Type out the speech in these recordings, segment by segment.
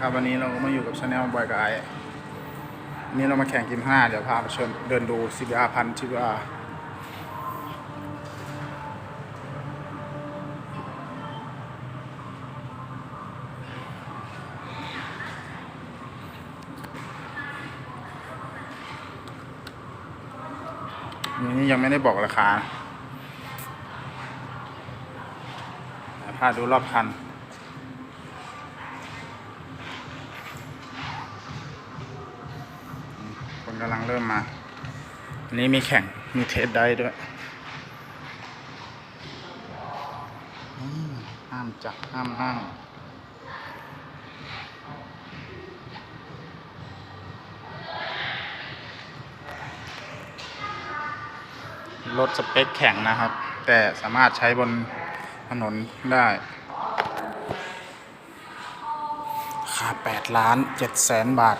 ครับวันนี้เราก็มาอยู่กับชาแนลบอยกับไอวันนี้เรามาแข่งกิมห้าเดี๋ยวพาไปชิญเดินดู CBR พัน CBR อันนี้ยังไม่ได้บอกราคาพาดูรอบคัน กำลังเริ่มมา อันนี้มีแข่ง มีเทสได้ด้วย ห้ามจับห้ามห้างรถสเปคแข่งนะครับ แต่สามารถใช้บนถนนได้ค่า8ล้าน7แสนบาท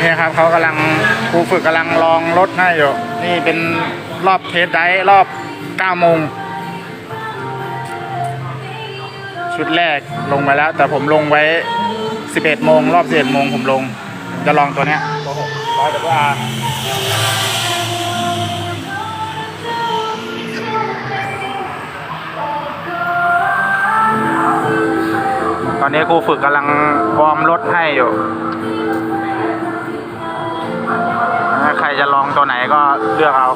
นี่ครับเขากำลังครูฝึกกำลังลองรถให้อยู่ นี่เป็นรอบเทสได์รอบ9โมง ชุดแรกลงไปแล้ว แต่ผมลงไว้ 11โมงรอบ11โมงผมลง จะลองตัวเนี้ยตัว6ร้อยแต่ว่าตอนนี้ครูฝึกกำลังวอร์มรถให้อยู่ ถ้าใครจะลองตัวไหนก็เลือกเอา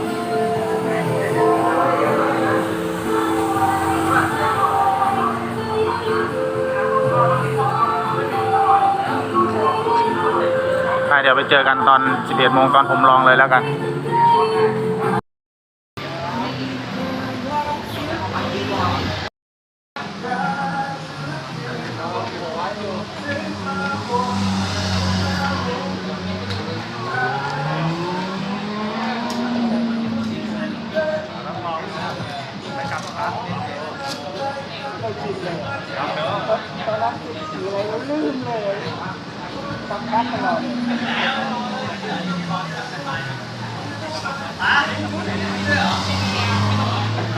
เดี๋ยวไปเจอกันตอน 11โมงตอนผมลองเลยแล้วกัน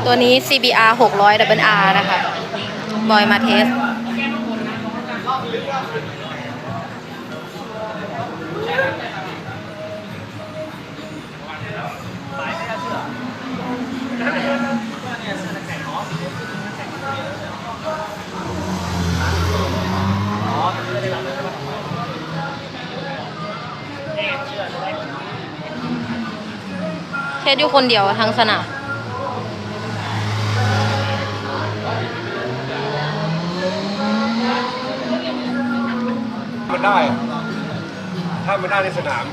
ตัวนี้ CBR 600 WR นะคะ บอยมาเทส ทสอยู่คนเดียวทั้งสนามมันได้ ถ้ามันได้ในสนาม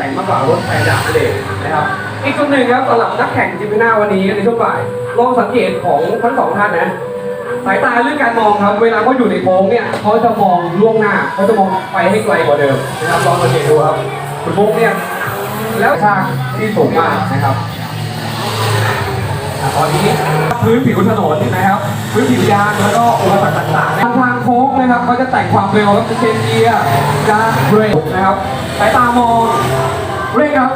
แต่งมากกว่ารถไฟดาบนั่นเองนะครับ อีกจุดหนึ่งครับสำหรับนักแข่งจิมน่าวันนี้ในช่วงบ่ายลองสังเกตของทั้งสองท่านนะสายตาเรื่องการมองครับ เวลาเขาอยู่ในโค้งเนี่ยเขาจะมองล่วงหน้าเขาจะมองไปให้ไกลกว่าเดิมนะครับลองสังเกตดูครับคุณฟุ๊กเนี่ยแล้วทางที่สูงมากนะครับตอนนี้พื้นผิวถนนนะครับพื้นผิวยางแล้วก็อุปสรรคต่างๆทางทางโค้งนะครับเขาจะแต่งความเร็วแล้วเป็เชนเกียร์การเบรกนะครับสายตามอง ครับ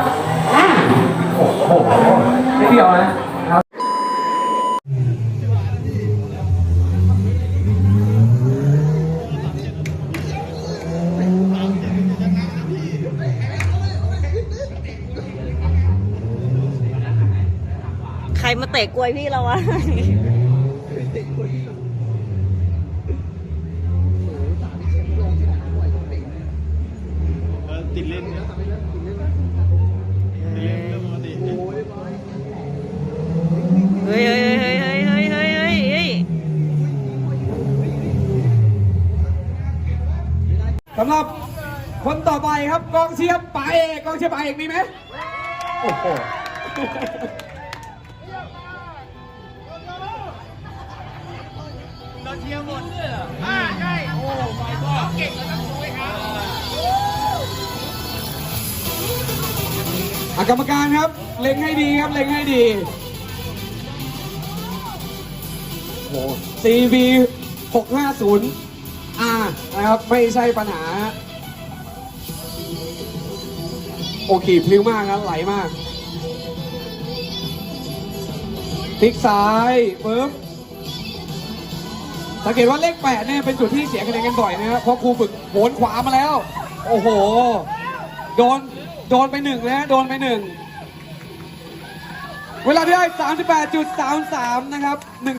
โอ้โหนิดเดียวนะครับใครมาเตะกลวยพี่เราวะ ติดเล่นฮ้ยเฮ้ยเฮ้ยเฮ้ยเฮ้ยเฮ้ยเฮ้ยสำหรับคนต่อไปครับกองเชียร์ป่าเอกกองเชียร์ป่าเอกมีไหมโอ้โหเราเชียร์หมดอ่าใช่โอ้ะกรรมการครับ เล็งให้ดีครับ เล็งให้ดีโอ้ CV 650 R นะครับ ไม่ใช่ปัญหา โอเคพลิ้วมากครับไหลมากพลิกซ้ายปึ๊บสังเกตว่าเลขแปดเนี่ยเป็นจุดที่เสียคะแนนกันบ่อยนะครับเพราะครูฝึกโหนขวามาแล้ว โอ้โห โดน โดนไปหนึ่งแล้วโดนไปหนึ่ง เวลาที่ได้38.33นะครับหนึ่ง